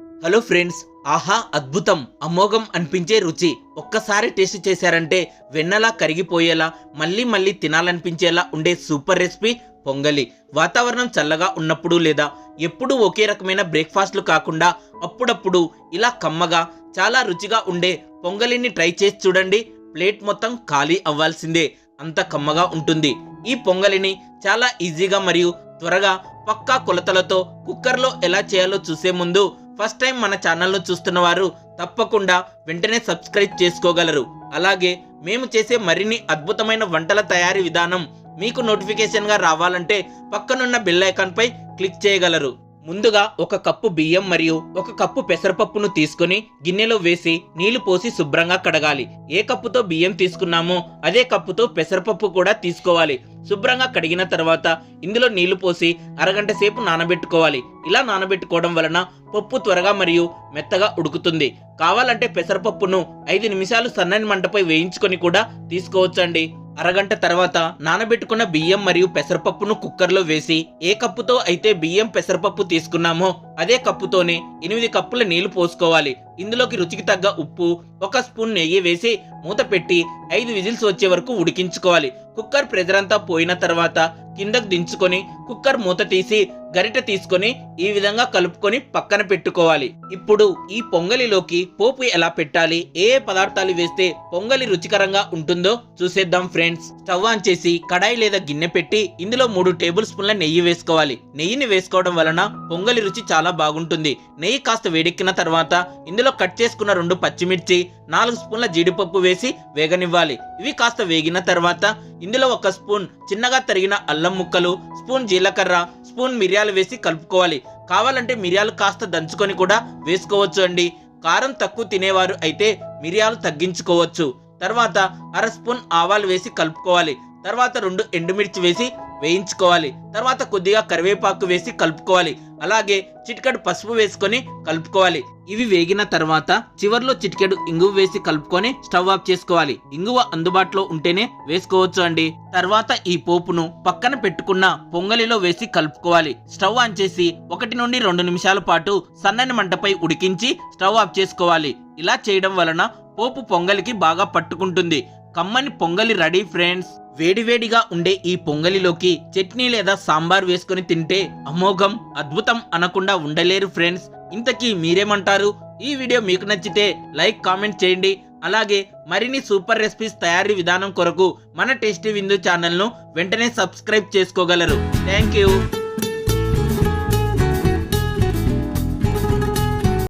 Hello friends ఆహా అద్భుతం అమోఘం అనిపించే రుచి. ఒక్కసారి టేస్ట్ చేశారంటే వెన్నలా కరిగిపోయేలా మళ్ళీ మళ్ళీ తినాలనిపించేలా ఉండే సూపర్ రెసిపీ పొంగలి. వాతావరణం చల్లగా ఉన్నప్పుడు లేదా ఎప్పుడూ ఒకే రకమైన బ్రేక్ఫాస్ట్లు కాకుండా అప్పుడప్పుడు ఇలా కమ్మగా చాలా రుచిగా ఉండే పొంగలిని ట్రై చేసి చూడండి. ప్లేట్ మొత్తం ఖాళీ అవ్వాల్సిందే అంత కమ్మగా ఉంటుంది. ఈ పొంగలిని చాలా ఈజీగా మరియు త్వరగా పక్కా కొలతలతో కుక్కర్లో ఎలా చేయాలో చూసే ముందు ఫస్ట్ టైం మన ఛానల్ను చూస్తున్న వారు తప్పకుండా వెంటనే సబ్స్క్రైబ్ చేసుకోగలరు. అలాగే మేము చేసే మరిన్ని అద్భుతమైన వంటల తయారీ విధానం మీకు నోటిఫికేషన్గా రావాలంటే పక్కనున్న బెల్ ఐకాన్పై క్లిక్ చేయగలరు. ముందుగా ఒక కప్పు బియ్యం మరియు ఒక కప్పు పెసరపప్పును తీసుకొని గిన్నెలో వేసి నీళ్ళు పోసి శుభ్రంగా కడగాలి. ఏ కప్పుతో బియ్యం తీసుకున్నామో అదే కప్పుతో పెసరపప్పు కూడా తీసుకోవాలి. శుభ్రంగా కడిగిన తర్వాత ఇందులో నీళ్ళు పోసి అరగంట సేపు నానబెట్టుకోవాలి. ఇలా నానబెట్టుకోవడం వలన పప్పు త్వరగా మరియు మెత్తగా ఉడుకుతుంది. కావాలంటే పెసరపప్పును ఐదు నిమిషాలు సన్నని మంటపై వేయించుకొని కూడా తీసుకోవచ్చండి. అరగంట తర్వాత నానబెట్టుకున్న బియ్యం మరియు పెసరపప్పును కుక్కర్లో వేసి ఏ కప్పుతో అయితే బియ్యం పెసరపప్పు తీసుకున్నామో అదే కప్పుతోనే ఎనిమిది కప్పుల నీళ్ళు పోసుకోవాలి. ఇందులోకి రుచికి తగ్గ ఉప్పు ఒక స్పూన్ నెయ్యి వేసి మూత పెట్టి ఐదు విజిల్స్ వచ్చే వరకు ఉడికించుకోవాలి. కుక్కర్ ప్రెజర్ అంతా పోయిన తర్వాత కిందకు దించుకొని కుక్కర్ మూత తీసి గరిటె తీసుకొని ఈ విధంగా కలుపుకొని పక్కన పెట్టుకోవాలి. ఇప్పుడు ఈ పొంగలిలోకి పోపు ఎలా పెట్టాలి? ఏ ఏ పదార్థాలు వేస్తే పొంగలి రుచికరంగా ఉంటుందో చూసేద్దాం ఫ్రెండ్స్. స్టవ్ ఆన్ చేసి కడాయి లేదా గిన్నె పెట్టి ఇందులో మూడు టేబుల్ స్పూన్ల నెయ్యి వేసుకోవాలి. నెయ్యిని వేసుకోవడం వలన పొంగలి రుచి చాలా బాగుంటుంది. నెయ్యి కాస్త వేడెక్కిన తర్వాత ఇందులో కట్ చేసుకున్న రెండు పచ్చిమిర్చి నాలుగు స్పూన్ల జీడిపప్పు వేసి వేగనివ్వాలి. ఇవి కాస్త వేగిన తర్వాత ఇందులో ఒక స్పూన్ చిన్నగా తరిగిన అల్లం ముక్కలు స్పూన్ జీలకర్ర స్పూన్ మిరియాలు వేసి కలుపుకోవాలి. కావాలంటే మిరియాలు కాస్త దంచుకొని కూడా వేసుకోవచ్చు అండి. కారం తక్కువ తినేవారు అయితే మిరియాలు తగ్గించుకోవచ్చు. తర్వాత అర స్పూన్ ఆవాలు వేసి కలుపుకోవాలి. తర్వాత రెండు ఎండుమిర్చి వేసి వేయించుకోవాలి. తర్వాత కొద్దిగా కరివేపాకు వేసి కలుపుకోవాలి. అలాగే చిటికెడు పసుపు వేసుకొని కలుపుకోవాలి. ఇవి వేగిన తర్వాత చివర్లో చిటికెడు ఇంగువ వేసి కలుపుకొని స్టవ్ ఆఫ్ చేసుకోవాలి. ఇంగువ అందుబాటులో ఉంటేనే వేసుకోవచ్చు అండి. తర్వాత ఈ పోపును పక్కన పెట్టుకున్న పొంగలిలో వేసి కలుపుకోవాలి. స్టవ్ ఆన్ చేసి ఒకటి నుండి రెండు నిమిషాల పాటు సన్నని మంటపై ఉడికించి స్టవ్ ఆఫ్ చేసుకోవాలి. ఇలా చేయడం వలన పోపు పొంగలికి బాగా పట్టుకుంటుంది. కమ్మని పొంగలి రెడీ ఫ్రెండ్స్ వేడివేడిగా ఉండే ఈ పొంగలిలోకి చట్నీ లేదా సాంబార్ వేసుకొని తింటే అమోఘం అద్భుతం అనకుండా ఉండలేరు ఫ్రెండ్స్ ఇంతకీ మీరేమంటారు? ఈ వీడియో మీకు నచ్చితే లైక్ కామెంట్ చేయండి. అలాగే మరిన్ని సూపర్ రెసిపీస్ తయారీ విధానం కొరకు మన టేస్టీ విందు ఛానల్ను వెంటనే సబ్స్క్రైబ్ చేసుకోగలరు. Thank you.